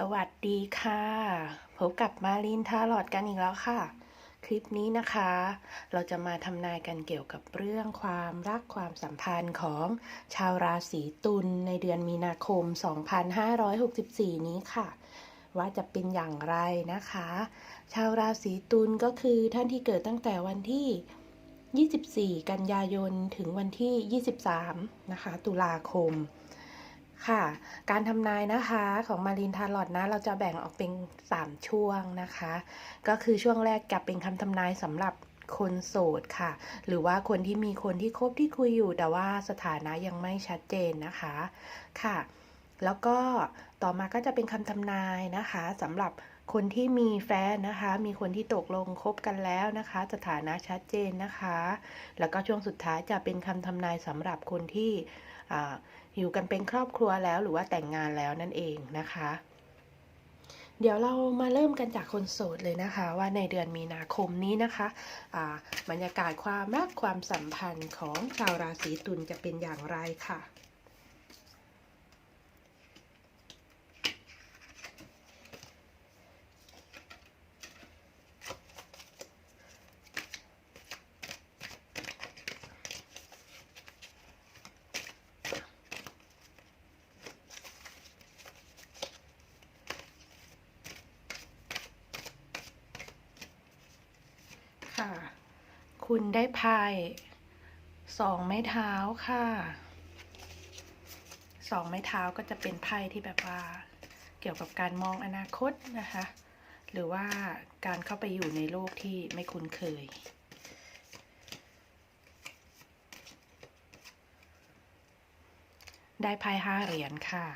สวัสดีค่ะ พบกับมารินทาลอดกันอีกแล้วค่ะ คลิปนี้นะคะ เราจะมาทำนายกันเกี่ยวกับเรื่องความรักความสัมพันธ์ของชาวราศีตุลในเดือนมีนาคม 2564 นี้ค่ะ ว่าจะเป็นอย่างไรนะคะ ชาวราศีตุลก็คือท่านที่เกิดตั้งแต่วันที่ 24 กันยายนถึงวันที่ 23 นะคะ ตุลาคม ค่ะ การทำนายนะคะของมารินทาร์ลอดนะ เราจะแบ่งออกเป็น 3 ช่วงนะคะ ก็คือช่วงแรกจะเป็นคำทำนายสำหรับคนโสดค่ะ หรือว่าคนที่มีคนที่คบที่คุยอยู่ แต่ว่าสถานะยังไม่ชัดเจนนะคะค่ะ แล้วก็ต่อมาก็จะเป็นคำทำนายนะคะสำหรับ คนที่มีแฟนนะคะ มีคนที่ตกลงคบกันแล้วนะคะ สถานะชัดเจนนะคะ แล้วก็ช่วงสุดท้ายจะเป็นคำทำนายสำหรับคนที่ออยู่กันเป็นครอบครัวแล้วหรือว่าแต่งงานแล้วนั่นเองนะคะ เดี๋ยวเรามาเริ่มกันจากคนโสดเลยนะคะ ว่าในเดือนมีนาคมนี้นะคะะบรรยากาศความรักความสัมพันธ์ของชาวราศีตุลจะเป็นอย่างไรคะค่ะ คุณได้ไพ่สองไม้เท้าค่ะสองไม้เท้าก็จะเป็นไพ่ที่แบบว่า เกี่ยวกับการมองอนาคตนะคะ หรือว่าการเข้าไปอยู่ในโลกที่ไม่คุ้นเคย ได้ไพ่ห้าเหรียญค่ะ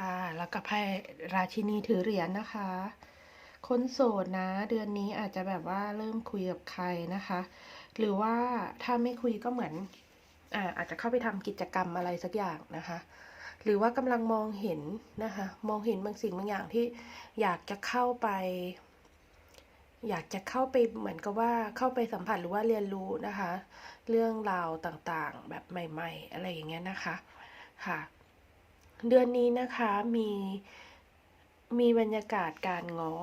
ค่ะ แล้วก็ไพ่ราชินีถือเหรียญนะคะ คนโสดนะ เดือนนี้อาจจะแบบว่าเริ่มคุยกับใครนะคะ หรือว่าถ้าไม่คุยก็เหมือนอ่าอาจจะเข้าไปทำกิจกรรมอะไรสักอย่างนะคะ หรือว่ากำลังมองเห็นนะคะ มองเห็นบางสิ่งบางอย่างที่อยากจะเข้าไป อยากจะเข้าไปเหมือนกับว่าเข้าไปสัมผัสหรือว่าเรียนรู้นะคะ เรื่องราวต่างๆ แบบใหม่ ๆ อะไรอย่างเงี้ยนะคะ ค่ะ เดือนนี้นะคะมีมีบรรยากาศการง้อ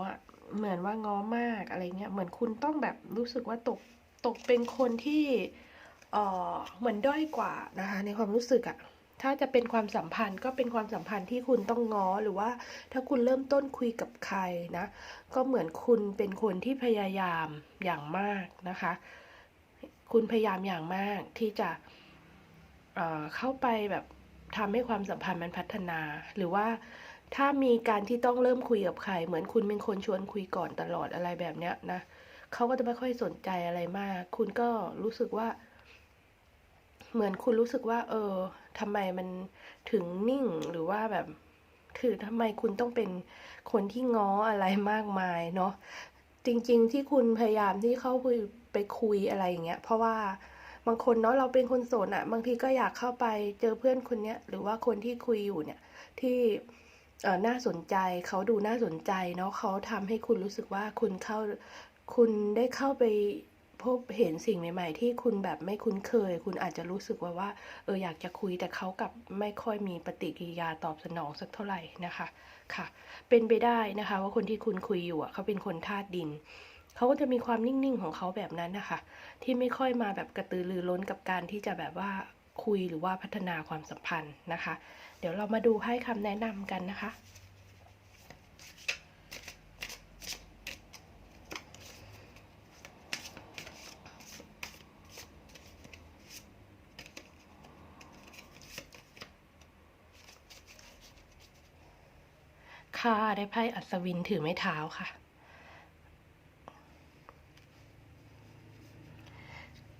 เหมือนว่าง้อมากอะไรเงี้ยเหมือนคุณต้องแบบรู้สึกว่าตกตกเป็นคนที่เออเหมือนด้อยกว่านะคะในความรู้สึกอะถ้าจะเป็นความสัมพันธ์ก็เป็นความสัมพันธ์ที่คุณต้องง้อหรือว่าถ้าคุณเริ่มต้นคุยกับใครนะ ก็เหมือนคุณเป็นคนที่พยายามอย่างมากนะคะ คุณพยายามอย่างมากที่จะเอ่อเข้าไปแบบ ทำให้ความสัมพันธ์มันพัฒนา หรือว่าถ้ามีการที่ต้องเริ่มคุยกับใคร เหมือนคุณเป็นคนชวนคุยก่อนตลอดอะไรแบบเนี้ยนะเขาก็จะไม่ค่อยสนใจอะไรมาก คุณก็รู้สึกว่า เหมือนคุณรู้สึกว่า เออทำไมมันถึงนิ่งหรือว่าแบบถือทำไมคุณต้องเป็นคนที่ง้ออะไรมากมายเนาะจริง ๆ ที่คุณพยายามที่เข้าไปไปคุยอะไรอย่างเงี้ย เพราะว่า บางคนเนาะเราเป็นคนโสดอะบางทีก็อยากเข้าไปเจอเพื่อนคนเนี้ยหรือว่าคนที่คุยอยู่เนี่ยที่เออน่าสนใจเขาดูน่าสนใจเนาะเขาทำให้คุณรู้สึกว่าคุณเข้าคุณได้เข้าไปพบเห็นสิ่งใหม่ ๆ ที่คุณแบบไม่คุ้นเคย คุณอาจจะรู้สึกว่าว่าเอออยากจะคุยแต่เขากับไม่ค่อยมีปฏิกิริยาตอบสนองสักเท่าไหร่นะคะค่ะ เป็นไปได้นะคะ ว่าคนที่คุณคุยอยู่อะเขาเป็นคนธาตุดิน เขาก็จะมีความนิ่งๆของเขาแบบนั้นนะคะ ที่ไม่ค่อยมาแบบกระตือรือร้นกับการที่จะแบบว่าคุยหรือว่าพัฒนาความสัมพันธ์นะคะ เดี๋ยวเรามาดูให้คำแนะนำกันนะคะค่ะได้ไพ่อัศวินถือไม้เท้าค่ะ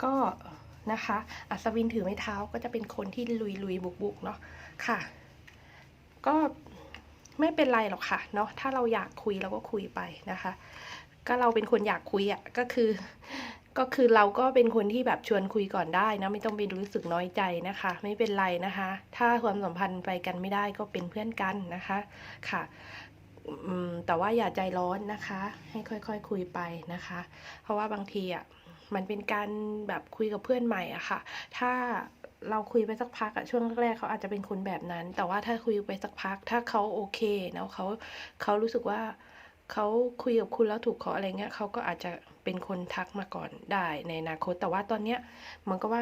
ก็นะคะ อัศวินถือไม้เท้าก็จะเป็นคนที่ลุยลุยบุกบุกๆเนาะค่ะ ก็ไม่เป็นไรหรอกค่ะเนาะถ้าเราอยากคุยเราก็คุยไปนะคะ ก็เราเป็นคนอยากคุยอะ่ะก็คือ ก็คือเราก็เป็นคนที่แบบชวนคุยก่อนได้นะไม่ต้องไปรู้สึกน้อยใจนะคะ ไม่เป็นไรนะคะ ถ้าความสัมพันธ์ไปกันไม่ได้ก็เป็นเพื่อนกันนะคะค่ะแต่ว่าอย่าใจร้อนนะคะ ให้ค่อยๆคคุยไปนะคะ เพราะว่าบางทีอะ มันเป็นการแบบคุยกับเพื่อนใหม่อะค่ะ ถ้าเราคุยไปสักพักอะช่วงแรกเขาอาจจะเป็นคนแบบนั้น แต่ว่าถ้าคุยไปสักพัก ถ้าเขาโอเคเนาะเขาเขารู้สึกว่าเขาคุยกับคุณแล้วถูกเขาอะไรเงี้ยเขาก็อาจจะเป็นคนทักมาก่อนได้ในอนาคต แต่ว่าตอนเนี้ยมันก็ว่า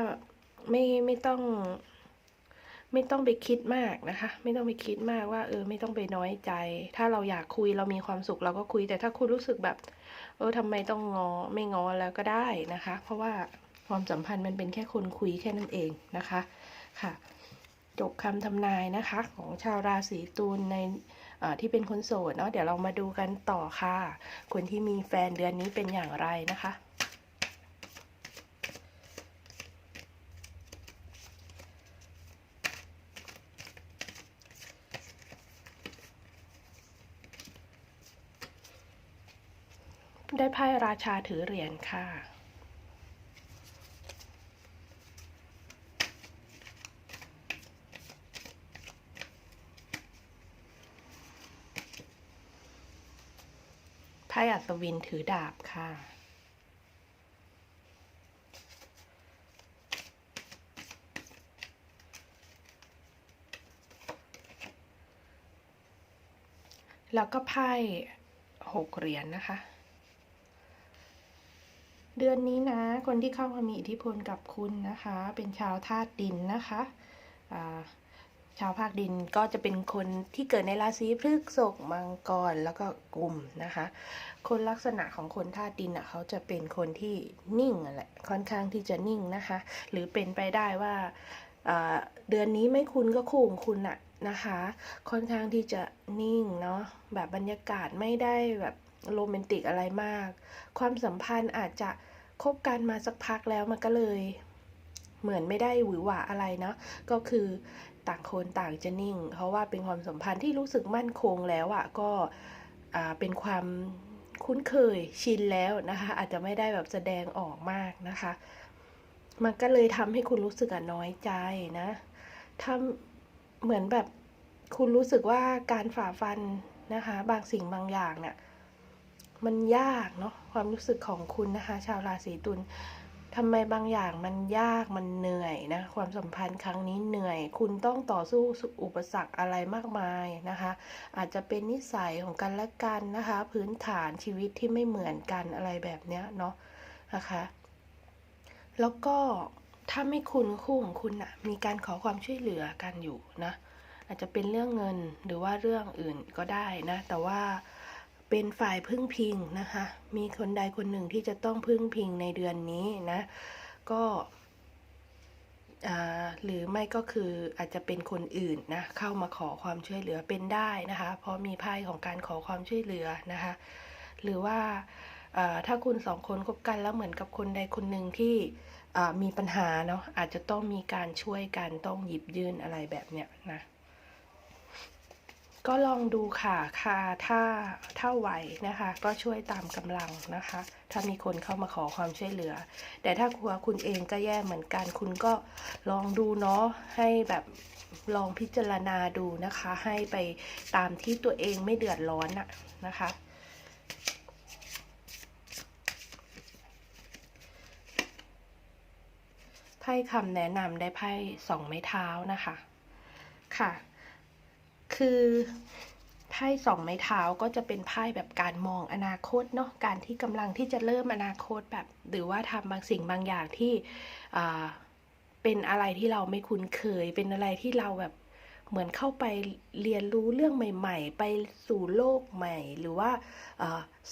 ไม่ไม่ต้อง ไม่ต้องไปคิดมากนะคะ ไม่ต้องไปคิดมากว่า เออ ไม่ต้องไปน้อยใจ ถ้าเราอยากคุยเรามีความสุขเราก็คุย แต่ถ้าคุณรู้สึกแบบ เออทำไมต้องงอไม่งอแล้วก็ได้นะคะ เพราะว่าความสัมพันธ์มันเป็นแค่คนคุยแค่นั้นเองนะคะค่ะจบคำทำนายนะคะของชาวราศีตุลในที่เป็นคนโสดเนาะเดี๋ยวเรามาดูกันต่อค่ะ คนที่มีแฟนเดือนนี้เป็นอย่างไรนะคะ ได้ไพ่ราชาถือเหรียญค่ะ ไพ่อัศวินถือดาบค่ะแล้วก็ไพ่หกเหรียญนนะคะ เดือนนี้นะ คนที่เข้ามามีอิทธิพลกับคุณนะคะ เป็นชาวธาตุดินนะคะาชาวภาคดินก็จะเป็นคนที่เกิดในราศีพฤษภมังกรแล้วก็กลุ่มนะคะ คนลักษณะของคนธาตุดินอะเขาจะเป็นคนที่นิ่งอะแหละค่อนข้างที่จะนิ่งนะคะ หรือเป็นไปได้ว่าอ่าเดือนนี้ไม่คุณก็คู่ของคุณอะนะคะ ค่อนข้างที่จะนิ่งเนาะแบบบรรยากาศไม่ได้แบบ โรแมนติกอะไรมาก ความสัมพันธ์อาจจะคบกันมาสักพักแล้วมันก็เลย เหมือนไม่ได้หวือหวาอะไรเนาะก็คือต่างคนต่างจะนิ่ง เพราะว่าเป็นความสัมพันธ์ที่รู้สึกมั่นคงแล้วอะ่ะก็เป็นความคุ้นเคยชินแล้วนะคะ อาจจะไม่ได้แบบแสดงออกมากนะคะ มันก็เลยทำให้คุณรู้สึกอะน้อยใจนะทำเหมือนแบบคุณรู้สึกว่าการฝ่าฟันนะคะ บางสิ่งบางอย่างเนี่ย มันยากเนาะความรู้สึกของคุณนะคะ ชาวราศีตุลทำไมบางอย่างมันยากมันเหนื่อยนะ ความสัมพันธ์ครั้งนี้เหนื่อย คุณต้องต่อสู้อุปสรรคอะไรมากมายนะคะ อาจจะเป็นนิสัยของกันและกันนะคะ พื้นฐานชีวิตที่ไม่เหมือนกันอะไรแบบเนี้ยเนาะนะคะ แล้วก็ถ้าไม่คุณคู่ของคุณนะมีการขอความช่วยเหลือกันอยู่นะ อาจจะเป็นเรื่องเงินหรือว่าเรื่องอื่นก็ได้นะ แต่ว่า เป็นฝ่ายพึ่งพิงนะคะ มีคนใดคนหนึ่งที่จะต้องพึ่งพิงในเดือนนี้นะ ก็หรือไม่ก็คืออาจจะเป็นคนอื่นนะเข้ามาขอความช่วยเหลือเป็นได้นะคะ เพราะมีไพ่ของการขอความช่วยเหลือนะคะ หรือว่าถ้าคุณสองคนคบกันแล้วเหมือนกับคนใดคนหนึ่งที่มีปัญหาเนาะอาจจะต้องมีการช่วยกันต้องหยิบยื่นอะไรแบบเนี้ยนะ ก็ลองดูค่ะค่ะถ้าถ้าไหวนะคะ ก็ช่วยตามกำลังนะคะ ถ้ามีคนเข้ามาขอความช่วยเหลือ แต่ถ้าครัวคุณเองก็แย่เหมือนกัน คุณก็ลองดูเนาะให้แบบลองพิจารณาดูนะคะ ให้ไปตามที่ตัวเองไม่เดือดร้อนอะนะคะไพ่คำแนะนำได้ไพ่สองไม้เท้านะคะ ค่ะ คือไพ่สองไม้เท้าก็จะเป็นไพ่แบบการมองอนาคตเนาะการที่กำลังที่จะเริ่มอนาคตแบบ หรือว่าทำบางสิ่งบางอย่างที่เป็นอะไรที่เราไม่คุ้นเคย เป็นอะไรที่เราแบบเหมือนเข้าไปเรียนรู้เรื่องใหม่ ๆ ไปสู่โลกใหม่ หรือว่า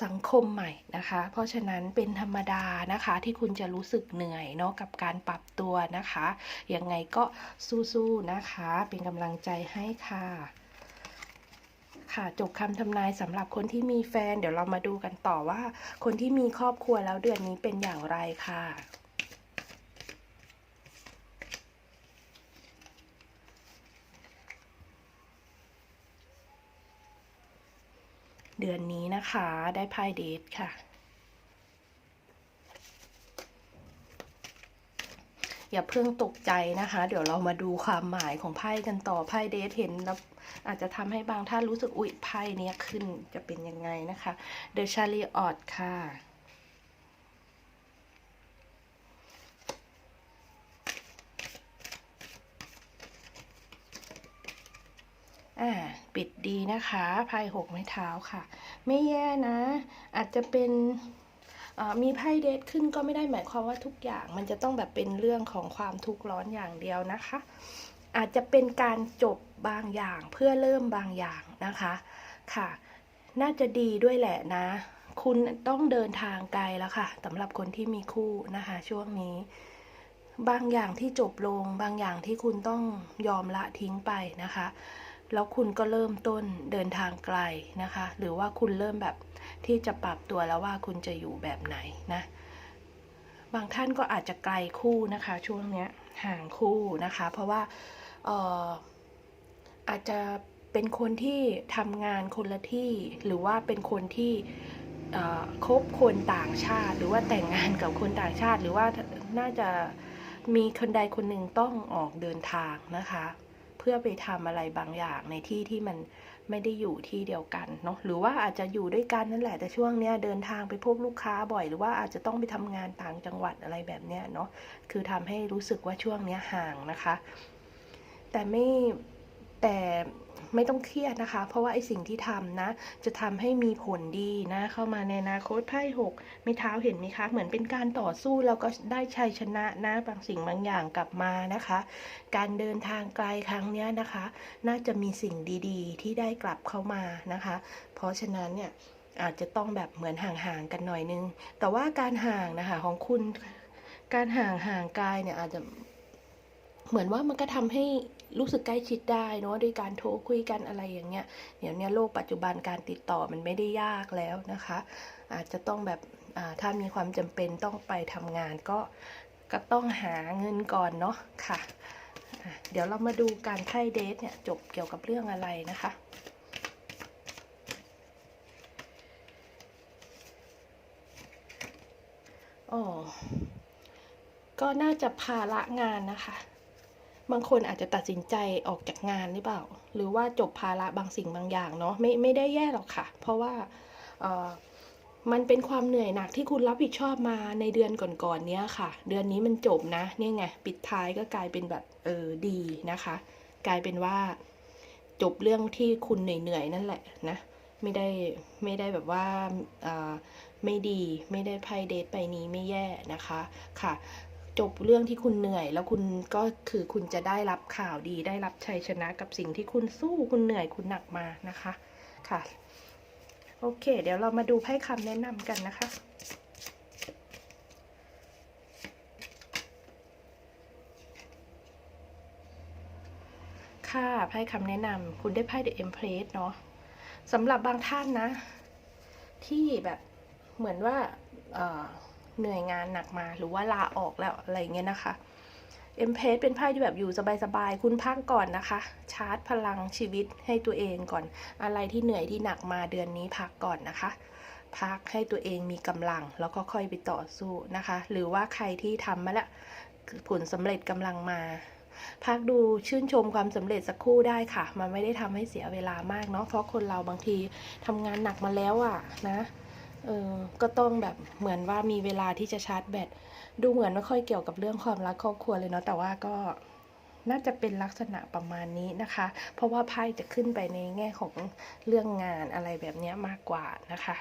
สังคมใหม่นะคะ เพราะฉะนั้นเป็นธรรมดานะคะที่คุณจะรู้สึกเหนื่อยเนาะกับการปรับตัวนะคะ ยังไงก็สู้ๆนะคะ เป็นกำลังใจให้ค่ะ ค่ะจบคำทำนายสำหรับคนที่มีแฟน เดี๋ยวเรามาดูกันต่อว่า คนที่มีครอบครัวแล้วเดือนนี้เป็นอย่างไรค่ะเดือนนี้นะคะได้ไพ่เดทค่ะ อย่าเพิ่งตกใจนะคะ เดี๋ยวเรามาดูความหมายของไพ่กันต่อไพ่เดทเห็นแล้ว อาจจะทำให้บางท่านรู้สึกอุ๊ยไพ่เนี้ยขึ้นจะเป็นยังไงนะคะ The Chariot ค่ะปิดดีนะคะไพ่หกไม้เท้าค่ะ ไม่แย่นะ อาจจะเป็นมีไพ่เดทขึ้นก็ไม่ได้หมายความว่าทุกอย่าง มันจะต้องแบบเป็นเรื่องของความทุกข์ร้อนอย่างเดียวนะคะ อาจจะเป็นการจบบางอย่างเพื่อเริ่มบางอย่างนะคะค่ะ น่าจะดีด้วยแหละนะ คุณต้องเดินทางไกลแล้วค่ะสำหรับคนที่มีคู่นะคะ ช่วงนี้ บางอย่างที่จบลง บางอย่างที่คุณต้องยอมละทิ้งไปนะคะแล้วคุณก็เริ่มต้นเดินทางไกลนะคะ หรือว่าคุณเริ่มแบบที่จะปรับตัวแล้วว่าคุณจะอยู่แบบไหนนะ บางท่านก็อาจจะไกลคู่นะคะ ช่วงเนี้ยห่างคู่นะคะ เพราะว่า อาจจะเป็นคนที่ทำงานคนละที่ หรือว่าเป็นคนที่คบคนต่างชาติ หรือว่าแต่งงานกับคนต่างชาติ หรือว่าน่าจะมีคนใดคนหนึ่งต้องออกเดินทางนะคะ เพื่อไปทำอะไรบางอย่างในที่ที่มันไม่ได้อยู่ที่เดียวกันเนาะหรือว่าอาจจะอยู่ด้วยกันนั่นแหละแต่ช่วงเนี้ยเดินทางไปพบลูกค้าบ่อย หรือว่าอาจจะต้องไปทำงานต่างจังหวัดอะไรแบบเนี้ยเนาะคือทำให้รู้สึกว่าช่วงเนี้ยห่างนะคะ แต่ไม่แต่ไม่ต้องเครียดนะคะ เพราะว่าไอสิ่งที่ทำนะ จะทำให้มีผลดีนะ เข้ามาในอนาคตไพ่หกไม่เท้าเห็นไหมคะ เหมือนเป็นการต่อสู้แล้วก็ได้ชัยชนะนะ บางสิ่งบางอย่างกลับมานะคะ การเดินทางไกลครั้งนี้นะคะ น่าจะมีสิ่งดีๆ ที่ได้กลับเข้ามานะคะ เพราะฉะนั้นเนี่ยอาจจะต้องแบบเหมือนห่างๆกันหน่อยนึง แต่ว่าการห่างนะคะของคุณ การห่างห่างกายเนี่ยอาจจะเหมือนว่ามันก็ทำให้ รู้สึกใกล้ชิดได้เนอะด้วยการโทรคุยกันอะไรอย่างเงี้ยเดี๋ยวนี้โลกปัจจุบันการติดต่อมันไม่ได้ยากแล้วนะคะ อาจจะต้องแบบถ้ามีความจำเป็นต้องไปทำงานก็ก็ต้องหาเงินก่อนเนาะค่ะอะ เดี๋ยวเรามาดูการไพ่เดทเนี่ยจบเกี่ยวกับเรื่องอะไรนะคะอ๋อก็น่าจะภาระงานนะคะ บางคนอาจจะตัดสินใจออกจากงานหรือเปล่า หรือว่าจบภาระบางสิ่งบางอย่างเนาะไม่ไม่ได้แย่หรอกค่ะ เพราะว่ามันเป็นความเหนื่อยหนักที่คุณรับผิดชอบมาในเดือนก่อนๆเนี้ยค่ะ เดือนนี้มันจบนะเนี่ยไงปิดท้ายก็กลายเป็นแบบเออดีนะคะ กลายเป็นว่าจบเรื่องที่คุณเหนื่อยๆนั่นแหละนะไม่ได้ไม่ได้แบบว่าอ่อไม่ดีไม่ได้ไพ่เดทไปนี้ไม่แย่นะคะค่ะ จบเรื่องที่คุณเหนื่อย แล้วคุณก็คือคุณจะได้รับข่าวดีได้รับชัยชนะกับสิ่งที่คุณสู้คุณเหนื่อยคุณหนักมานะคะค่ะ โอเค เดี๋ยวเรามาดูไพ่คำแนะนำกันนะคะค่ะไพ่คำแนะนำคุณได้ไพ่ The Empress เนาะสำหรับบางท่านนะ ที่แบบเหมือนว่า เหนื่อยงานหนักมาหรือว่าลาออกแล้วอะไรเงี้ยนะคะเอ็มเพสเป็นไพ่ที่แบบอยู่สบายๆ คุณพักก่อนนะคะ ชาร์จพลังชีวิตให้ตัวเองก่อน อะไรที่เหนื่อยที่หนักมาเดือนนี้พักก่อนนะคะ พักให้ตัวเองมีกำลังแล้วก็ค่อยไปต่อสู้นะคะ หรือว่าใครที่ทำมาแล้วผลสำเร็จกำลังมา พักดูชื่นชมความสำเร็จสักครู่ได้ค่ะ มันไม่ได้ทำให้เสียเวลามากเนาะเพราะคนเราบางทีทำงานหนักมาแล้วอะนะ เออก็ต้องแบบเหมือนว่ามีเวลาที่จะชาร์จแบตดูเหมือนไม่ค่อยเกี่ยวกับเรื่องความรักครอบครัวเลยเนาะแต่ว่าก็น่าจะเป็นลักษณะประมาณนี้นะคะ เพราะว่าไพ่จะขึ้นไปในแง่ของเรื่องงานอะไรแบบนี้มากกว่านะคะ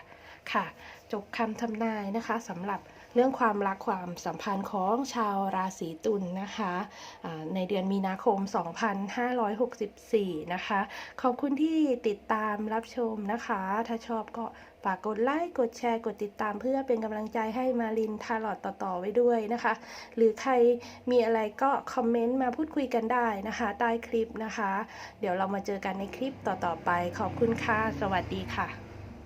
ค่ะ จบคำทำนายนะคะสำหรับเรื่องความรักความสัมพันธ์ของชาวราศีตุลนะคะอ่าในเดือนมีนาคม 2564 นะคะ ขอบคุณที่ติดตามรับชมนะคะ ถ้าชอบก็ฝากกดไลค์กดแชร์กดติดตามเพื่อเป็นกำลังใจให้มารินทาลอดต่อๆไว้ด้วยนะคะ หรือใครมีอะไรก็คอมเมนต์มาพูดคุยกันได้นะคะ ใต้คลิปนะคะ เดี๋ยวเรามาเจอกันในคลิปต่อๆไป ขอบคุณค่ะ สวัสดีค่ะ